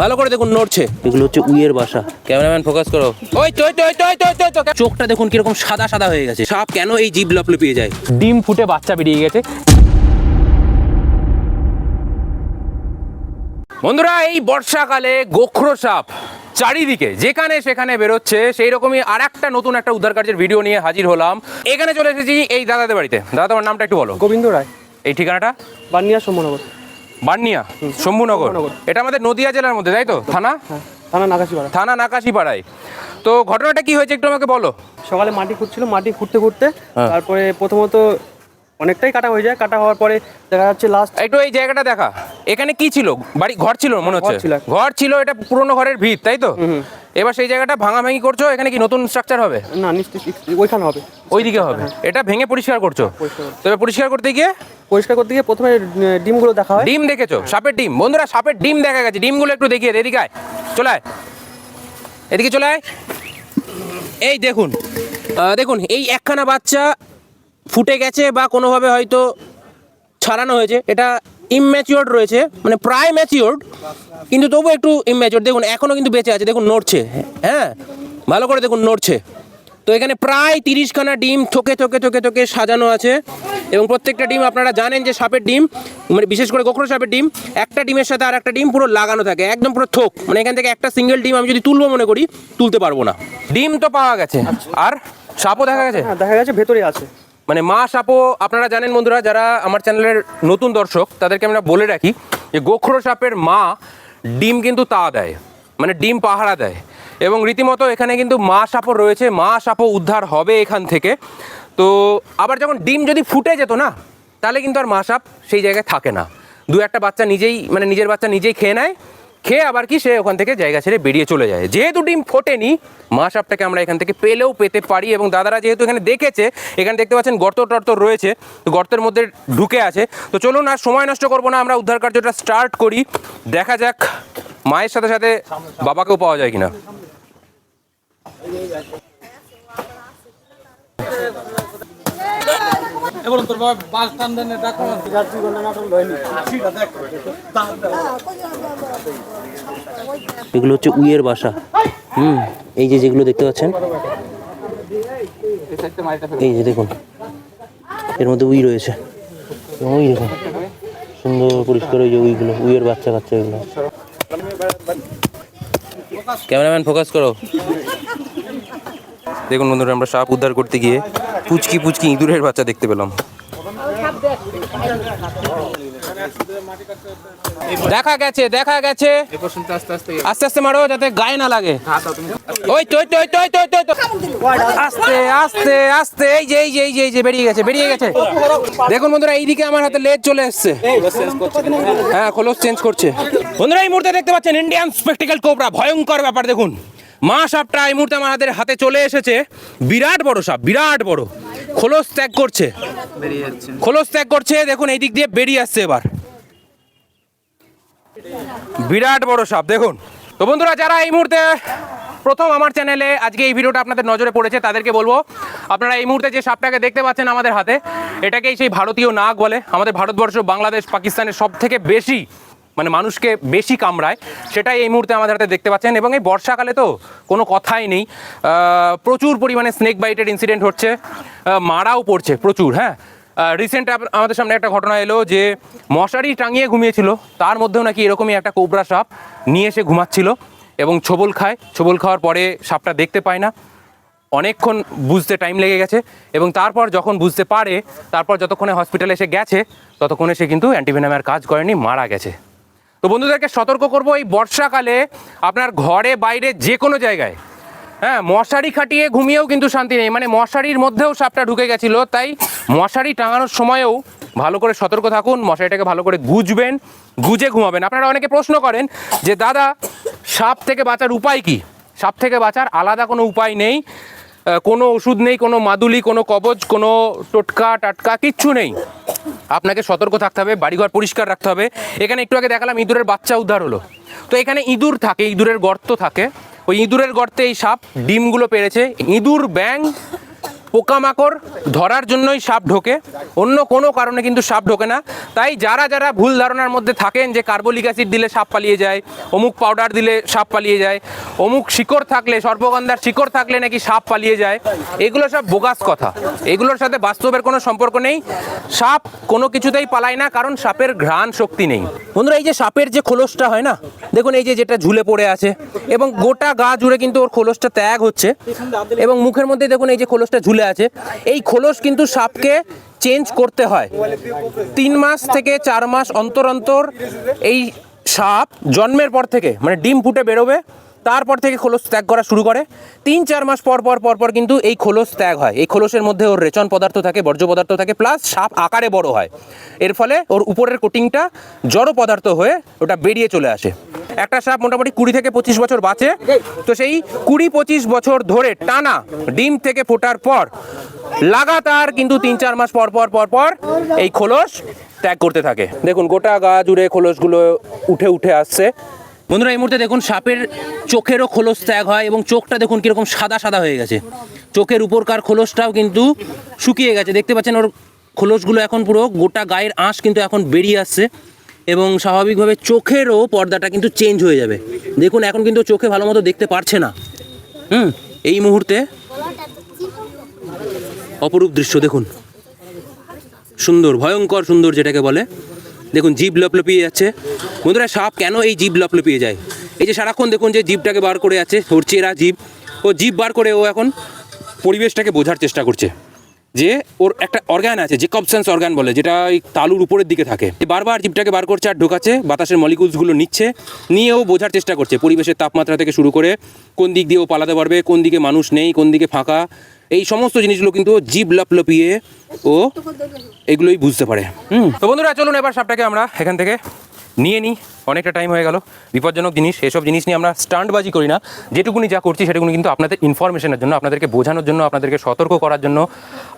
ভালো করে দেখুন নড়ছে। এগুলো হচ্ছে উইয়ের বাসা। ক্যামেরাম্যান ফোকাস করো। ওই তো তো তো তো তো, তো। চোখটা দেখুন কীরকম সাদা সাদা হয়ে গেছে। সাপ কেন এই জিভ লপলে পেয়ে যায়? ডিম ফুটে বাচ্চা বেরিয়ে গেছে। বন্ধুরা এই বর্ষাকালে গোখরো সাপ চারিদিকে যেখানে সেখানে বেরোচ্ছে সেই রকমই আর একটা নতুন একটা উদ্ধার কার্যের ভিডিও নিয়ে হাজির হলাম। এখানে চলে এসেছি এই দাদাদের বাড়িতে। দাদা তোমার নামটা একটু বলো। গোবিন্দ রায়। এই ঠিকানাটা? বানিয়া সোমনগর। বান্নিয়া শম্ভুনগর। এটা আমাদের নদিয়া জেলার মধ্যে তাই তো? থানা? হ্যাঁ থানা নাকাশিপাড়া। থানা নাকাশিপাড়ায়। তো ঘটনাটা কি হয়েছে একটু আমাকে বলো। সকালে মাটি খুঁড়ছিল মাটি খুঁড়তে খুঁড়তে হ্যাঁ। তারপরে প্রথমত অনেকটাই কাটা হয়ে যায় কাটা হওয়ার পরে দেখা যাচ্ছে লাস্ট একটু এই জায়গাটা দেখা। এখানে কি ছিল? বাড়ি ঘর ছিল মনে হচ্ছে? ঘর ছিল এটা পুরনো ঘরের ভিত তাই তো? এবার সেই জায়গাটা ভাঙাভাঙি করছ এখানে কি নতুন স্ট্রাকচার হবে? না নিশ্চিত ওইখানে হবে। ওইদিকে হবে। এটা ভেঙে পরিষ্কার করছ? তবে পরিষ্কার করতে গিয়ে? পরিষ্কার করতে গিয়ে প্রথমে ডিমগুলো দেখা হয়। ডিম দেখেছ? সাপের ডিম। বন্ধুরা সাপের ডিম দেখা গেছে। ডিমগুলো একটু দেখিয়ে এদিকে আয়। চলে আয়। এদিকে চলে আয়। এই দেখুন দেখুন এই একখানা বাচ্চা ফুটে গেছে বা কোনোভাবে হয়তো ছাড়ানো হয়েছে। এটা ইম্যাচিওর্ড রয়েছে মানে প্রায় ম্যাচিওর্ড কিন্তু তবু একটু ইম্যাচিওর্ড। দেখুন এখনও কিন্তু বেঁচে আছে দেখুন নড়ছে। হ্যাঁ ভালো করে দেখুন নড়ছে। তো এখানে প্রায় তিরিশখানা ডিম থোকে থোকে থোকে থোকে সাজানো আছে। এবং প্রত্যেকটা ডিম আপনারা জানেন যে সাপের ডিম মানে বিশেষ করে গোখরো সাপের ডিম একটা ডিমের সাথে আর একটা ডিম পুরো লাগানো থাকে একদম পুরো থোক। মানে এখান থেকে একটা সিঙ্গেল ডিম আমি যদি তুলবো মনে করি তুলতে পারব না। ডিম তো পাওয়া গেছে। আর সাপও দেখা গেছে? হ্যাঁ দেখা গেছে ভেতরে আছে। মানে মা সাপও, আপনারা জানেন বন্ধুরা, যারা আমার চ্যানেলের নতুন দর্শক, তাদেরকে আমরা বলে রাখি যে গোখরো সাপের মা ডিম কিন্তু তা দেয় মানে ডিম পাহারা দেয়। এবং রীতিমতো এখানে কিন্তু মা সাপও রয়েছে, মা সাপও উদ্ধার হবে এখান থেকে। তো আবার যখন ডিম যদি ফুটে যেত না, তাহলে কিন্তু আর মা সাপ সেই জায়গায় থাকে না। দু একটা বাচ্চা নিজেই মানে নিজের বাচ্চা নিজেই খেয়ে নেয় খেয়ে আবার কি সে ওখান থেকে জায়গা ছেড়ে বেরিয়ে চলে যায়। যেহেতু ডিম ফোটেনি, মা সাপটাকে আমরা এখান থেকে পেলেও পেতে পারি এবং দাদারা যেহেতু এখানে দেখেছে, এখানে দেখতে পাচ্ছেন গর্ত টর্ত রয়েছে, তো গর্তের মধ্যে ঢুকে আছে। তো চলুন আর সময় নষ্ট করব না, আমরা উদ্ধার কার্যটা স্টার্ট করি। দেখা যাক মায়ের সাথে সাথে বাবাকেও পাওয়া যায় কিনা। তোর বাবা বাস ডাকো এগুলো হচ্ছে উইয়ের বাসা। হুম এই যে যেগুলো দেখতে পাচ্ছেন এই যে দেখুন এর মধ্যে উই রয়েছে। ওই দেখুন সুন্দর পরিষ্কার ওই যে উইগুলো উইয়ের বাচ্চা কাচ্চা এগুলো। ক্যামেরাম্যান ফোকাস করো। দেখুন বন্ধুরা আমরা সাপ উদ্ধার করতে গিয়ে পুচকি পুচকি ইঁদুরের বাচ্চা দেখতে পেলাম। দেখা গেছে দেখা গেছে। আস্তে আস্তে মারো, যাতে গায়ে না লাগে। ওই আস্তে আস্তে আস্তে, এই যে এই যে এই যে এই যে, বেরিয়ে গেছে বেরিয়ে গেছে। দেখুন বন্ধুরা, এইদিকে আমার হাতে লেজ চলে এসছে। হ্যাঁ খোলস চেঞ্জ করছে। বন্ধুরা, এই মুহূর্তে দেখতে পাচ্ছেন ইন্ডিয়ান স্পেকটিক্যাল কোবরা ভয়ঙ্কর ব্যাপার, দেখুন। মা সাপটা এই মুহূর্তে আমাদের হাতে চলে এসেছে। বিরাট বড় সাপ, বিরাট বড়। খোলস ত্যাগ করছে। খোলস ত্যাগ করছে, দেখুন এই দিক দিয়ে বেরিয়ে আসছে এবার। বিরাট বড় সাপ, দেখুন। তো বন্ধুরা, যারা এই মুহূর্তে প্রথম আমার চ্যানেলে আজকে এই ভিডিওটা আপনাদের নজরে পড়েছে, তাদেরকে বলব, আপনারা এই মুহূর্তে যে সাপটাকে দেখতে পাচ্ছেন আমাদের হাতে, এটাকেই সেই ভারতীয় নাগ বলে। আমাদের ভারতবর্ষ, বাংলাদেশ, পাকিস্তানের সব থেকে বেশি মানে মানুষকে বেশি কামড়ায়, সেটাই এই মুহূর্তে আমাদের হাতে দেখতে পাচ্ছেন এবং এই বর্ষাকালে তো কোনো কথাই নেই। প্রচুর পরিমাণে স্নেক বাইটের ইনসিডেন্ট হচ্ছে মারাও পড়ছে প্রচুর হ্যাঁ। রিসেন্ট আমাদের সামনে একটা ঘটনা এলো যে মশারি টাঙিয়ে ঘুমিয়েছিল, তার মধ্যেও নাকি এরকমই একটা কোবরা সাপ নিয়ে এসে ঘুমাচ্ছিল এবং ছবল খায়। ছবল খাওয়ার পরে সাপটা দেখতে পায় না। অনেকক্ষণ বুঝতে টাইম লেগে গেছে এবং তারপর যখন বুঝতে পারে, তারপর যতক্ষণে হসপিটালে এসে গেছে, ততক্ষণে সে কিন্তু অ্যান্টিভেনামের কাজ করেনি, মারা গেছে। তো বন্ধুদেরকে সতর্ক করব, এই বর্ষাকালে আপনার ঘরে, বাইরে যে কোনো জায়গায় হ্যাঁ মশারি খাটিয়ে ঘুমিয়েও কিন্তু শান্তি নেই। মানে মশারির মধ্যেও সাপটা ঢুকে গেছিল, তাই মশারি টাঙানোর সময়েও ভালো করে সতর্ক থাকুন, মশারিটাকে ভালো করে গুজবেন, গুজে ঘুমাবেন। আপনারা অনেকে প্রশ্ন করেন যে, দাদা, সাপ থেকে বাঁচার উপায় কি? সাপ থেকে বাঁচার আলাদা কোনো উপায় নেই কোনো ওষুধ নেই, কোনো মাদুলি, কোনো কবজ, কোনো টোটকা, টাটকা, কিচ্ছু নেই। আপনাকে সতর্ক থাকতে হবে, বাড়িঘর পরিষ্কার রাখতে হবে। এখানে একটু আগে দেখালাম ইঁদুরের বাচ্চা উদ্ধার হলো। তো এখানে ইঁদুর থাকে, ইঁদুরের গর্ত থাকে। ওই ইঁদুরের গর্তে এই সাপ ডিমগুলো পেরেছে ইঁদুর ব্যাং পোকামাকড় ধরার জন্যই সাপ ঢোকে। অন্য কোনো কারণে কিন্তু সাপ ঢোকে না। তাই যারা যারা ভুল ধারণার মধ্যে থাকেন যে কার্বলিক অ্যাসিড দিলে সাপ পালিয়ে যায়, অমুক পাউডার দিলে সাপ পালিয়ে যায়, অমুক শিকড় থাকলে সর্বগন্ধার শিকড় থাকলে নাকি সাপ পালিয়ে যায়, এগুলো সব বোগাস কথা। এগুলোর সাথে বাস্তবের কোনো সম্পর্ক নেই। সাপ কোনো কিছুতেই পালায় না, কারণ সাপের ঘ্রাণ শক্তি নেই। বন্ধুরা, এই যে সাপের যে খোলসটা হয় না, দেখুন এই যে যেটা ঝুলে পড়ে আছে, এবং গোটা গা জুড়ে কিন্তু ওর খোলসটা ত্যাগ হচ্ছে, এবং মুখের মধ্যে দেখুন এই যে খোলসটা ঝুলে আছে। এই খোলস কিন্তু সাপকে চেঞ্জ করতে হয়। তিন মাস থেকে চার মাস অন্তর অন্তর এই সাপ জন্মের পর থেকে মানে ডিম ফুটে বেরোবে তারপর থেকে খোলস ত্যাগ করা শুরু করে। তিন, চার মাস পর পর পর পর কিন্তু এই খোলস ত্যাগ হয়। এই খোলসের মধ্যে ওর রেচন পদার্থ থাকে, বর্জ্য পদার্থ থাকে, প্লাস সাপ আকারে বড় হয়। এর ফলে ওর উপরের কোটিংটা জড় পদার্থ হয়ে ওটা বেরিয়ে চলে আসে। একটা সাপ মোটামুটি কুড়ি থেকে পঁচিশ বছর বাঁচে। তো সেই কুড়ি, পঁচিশ বছর ধরে টানা ডিম থেকে ফোটার পর লাগাতার কিন্তু তিন, চার মাস পর পর পর পর এই খোলস ত্যাগ করতে থাকে। দেখুন, গোটা গা জুড়ে খোলসগুলো উঠে উঠে আসছে। বন্ধুরা, এই মুহূর্তে দেখুন সাপের চোখেরও খোলস ত্যাগ হয় এবং চোখটা দেখুন কীরকম সাদা সাদা হয়ে গেছে। চোখের উপরকার খোলসটাও কিন্তু শুকিয়ে গেছে। দেখতে পাচ্ছেন ওর খোলসগুলো এখন পুরো গোটা গায়ের আঁশ কিন্তু এখন বেরিয়ে আসছে এবং স্বাভাবিকভাবে চোখেরও পর্দাটা কিন্তু চেঞ্জ হয়ে যাবে। দেখুন, এখন কিন্তু চোখে ভালো মতো দেখতে পারছে না। হুম, এই মুহূর্তে অপরূপ দৃশ্য দেখুন। সুন্দর, ভয়ঙ্কর সুন্দর যেটাকে বলে। দেখুন জীব লপলপিয়ে যাচ্ছে। বন্ধুরা, সাপ কেন এই জীব লপলপিয়ে যায়? এই যে সারাক্ষণ দেখুন যে জীবটাকে বার করে আছে ওর চেরা জীব ও জীব বার করে ও এখন পরিবেশটাকে বোঝার চেষ্টা করছে। যে ওর একটা অর্গান আছে, যে কবসেন্স অর্গান বলে, যেটা এই তালুর উপরের দিকে থাকে। বারবার জীবটাকে বার করছে আর ঢোকাচ্ছে, বাতাসের মলিকুলসগুলো নিচ্ছে নিয়ে ও বোঝার চেষ্টা করছে। পরিবেশের তাপমাত্রা থেকে শুরু করে কোন দিক দিয়ে ও পালাতে পারবে, কোন দিকে মানুষ নেই, কোন দিকে ফাঁকা, এই সমস্ত জিনিসগুলো কিন্তু জীব লপলপিয়ে ও এগুলোই বুঝতে পারে। হুম। তো বন্ধুরা, চলুন এবার সাপটাকে আমরা এখান থেকে নিয়ে নিই অনেকটা টাইম হয়ে গেল। বিপজ্জনক জিনিস, এসব জিনিস নিয়ে আমরা স্টান্টবাজি করি না। যেটুকুনি যা করছি, সেটুকুনি কিন্তু আপনাদের ইনফরমেশনের জন্য, আপনাদেরকে বোঝানোর জন্য, আপনাদেরকে সতর্ক করার জন্য,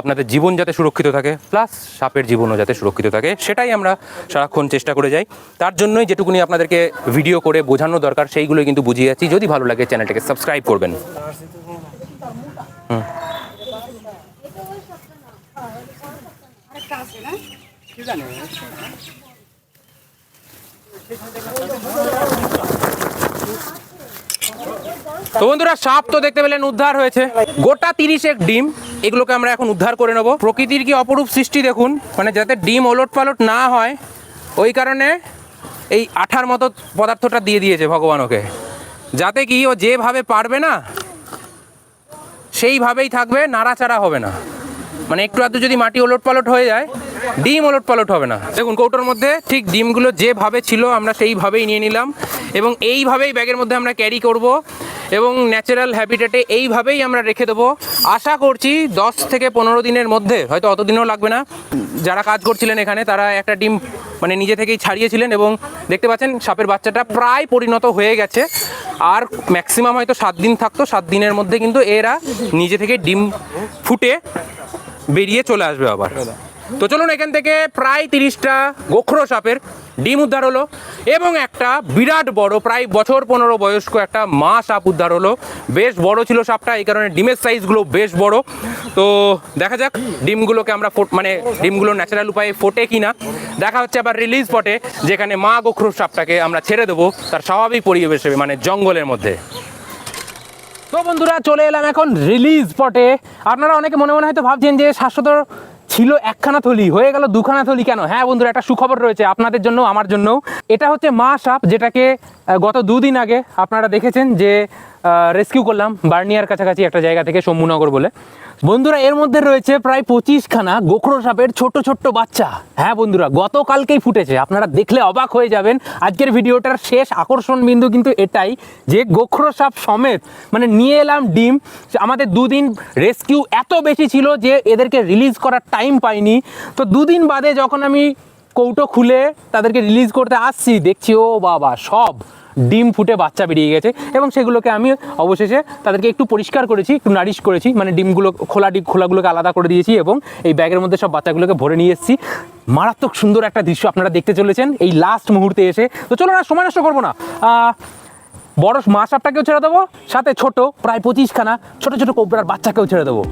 আপনাদের জীবন যাতে সুরক্ষিত থাকে প্লাস সাপের জীবনও যাতে সুরক্ষিত থাকে, সেটাই আমরা সারাক্ষণ চেষ্টা করে যাই। তার জন্যই যেটুকুনি আপনাদেরকে ভিডিও করে বোঝানো দরকার, সেইগুলোই কিন্তু বুঝিয়ে যাচ্ছি। যদি ভালো লাগে চ্যানেলটাকে সাবস্ক্রাইব করবেন। তো বন্ধুরা, সাপ তো দেখতে পেলেন উদ্ধার হয়েছে। গোটা তিরিশেক ডিম, এগুলোকে আমরা এখন উদ্ধার করে নেব। প্রকৃতির কি অপরূপ সৃষ্টি দেখুন মানে যাতে ডিম ওলট পালট না হয়, ওই কারণে এই আঠার মতো পদার্থটা দিয়ে দিয়েছে ভগবান ওকে। যাতে কি ও যেভাবে পারবে না, সেইভাবেই থাকবে, নাড়াচাড়া হবে না। মানে একটু আধটু যদি মাটি ওলট পালট হয়ে যায় ডিম ওলট পালট হবে না। দেখুন, কৌটোর মধ্যে ঠিক ডিমগুলো যেভাবে ছিল আমরা সেইভাবেই নিয়ে নিলাম এবং এইভাবেই ব্যাগের মধ্যে আমরা ক্যারি করব এবং ন্যাচারাল হ্যাবিটেটে এইভাবেই আমরা রেখে দেবো। আশা করছি দশ থেকে পনেরো দিনের মধ্যে, হয়তো অত দিনও লাগবে না, যারা কাজ করছিলেন এখানে তারা একটা ডিম মানে নিজে থেকেই ছাড়িয়েছিলেন এবং দেখতে পাচ্ছেন সাপের বাচ্চাটা প্রায় পরিণত হয়ে গেছে। আর ম্যাক্সিমাম হয়তো সাত দিন থাকতো, সাত দিনের মধ্যে কিন্তু এরা নিজে থেকে ডিম ফুটে বেরিয়ে চলে আসবে আবার। তো চলুন এখান থেকে প্রায় তিরিশটা গোখরো সাপের ডিম উদ্ধার হলো এবং একটা বিরাট বড়, প্রায় বছর পনেরো বয়স্ক একটা মা সাপ উদ্ধার হলো। বেশ বড় ছিল সাপটা, এই কারণে ডিমের সাইজগুলো বেশ বড়। তো দেখা যাক ডিমগুলোকে আমরা মানে ডিমগুলো ন্যাচারাল উপায়ে ফোটে কিনা। দেখা হচ্ছে আবার রিলিজ পটে যেখানে মা গোখরো সাপটাকে আমরা ছেড়ে দেবো তার স্বাভাবিক পরিবেশে মানে জঙ্গলের মধ্যে। তো বন্ধুরা, চলে এলাম এখন রিলিজ স্পটে আপনারা অনেকে মনে মনে হয়তো ভাবছেন যে শাশ্বত ছিল একখানা থলি, হয়ে গেল দুখানা থলি কেন? হ্যাঁ বন্ধুরা, একটা সুখবর রয়েছে আপনাদের জন্য আমার জন্য এটা হচ্ছে মা সাপ, যেটাকে গত দুদিন আগে আপনারা দেখেছেন যে রেস্কিউ করলাম। বার্নিয়ার কাছাকাছি একটা জায়গা থেকে শম্ভুনগর বলে। বন্ধুরা, এর মধ্যে রয়েছে প্রায় পঁচিশখানা গোখরো সাপের ছোট ছোট্ট বাচ্চা। হ্যাঁ বন্ধুরা, গতকালকেই ফুটেছে। আপনারা দেখলে অবাক হয়ে যাবেন। আজকের ভিডিওটার শেষ আকর্ষণ বিন্দু কিন্তু এটাই যে গোখরো সাপ সমেত মানে নিয়ে এলাম ডিম। আমাদের দুদিন রেস্কিউ এত বেশি ছিল যে এদেরকে রিলিজ করার টাইম পাইনি। তো দুদিন বাদে যখন আমি কৌটো খুলে তাদেরকে রিলিজ করতে আসছি, দেখছি, ও বাবা, সব ডিম ফুটে বাচ্চা বেরিয়ে গেছে এবং সেগুলোকে আমি অবশেষে তাদেরকে একটু পরিষ্কার করেছি, একটু নারিশ করেছি। মানে ডিমগুলো, খোলা ডিম, খোলাগুলোকে আলাদা করে দিয়েছি এবং এই ব্যাগের মধ্যে সব বাচ্চাগুলোকে ভরে নিয়ে এসেছি। মারাত্মক সুন্দর একটা দৃশ্য আপনারা দেখতে চলেছেন এই লাস্ট মুহূর্তে এসে। তো চলো না সময় নষ্ট করব না। বড় মা সাপটাকেও ছেড়ে দেবো, সাথে ছোট, প্রায় পঁচিশখানা ছোট ছোট কোবরার বাচ্চাকেও ছেড়ে দেবো।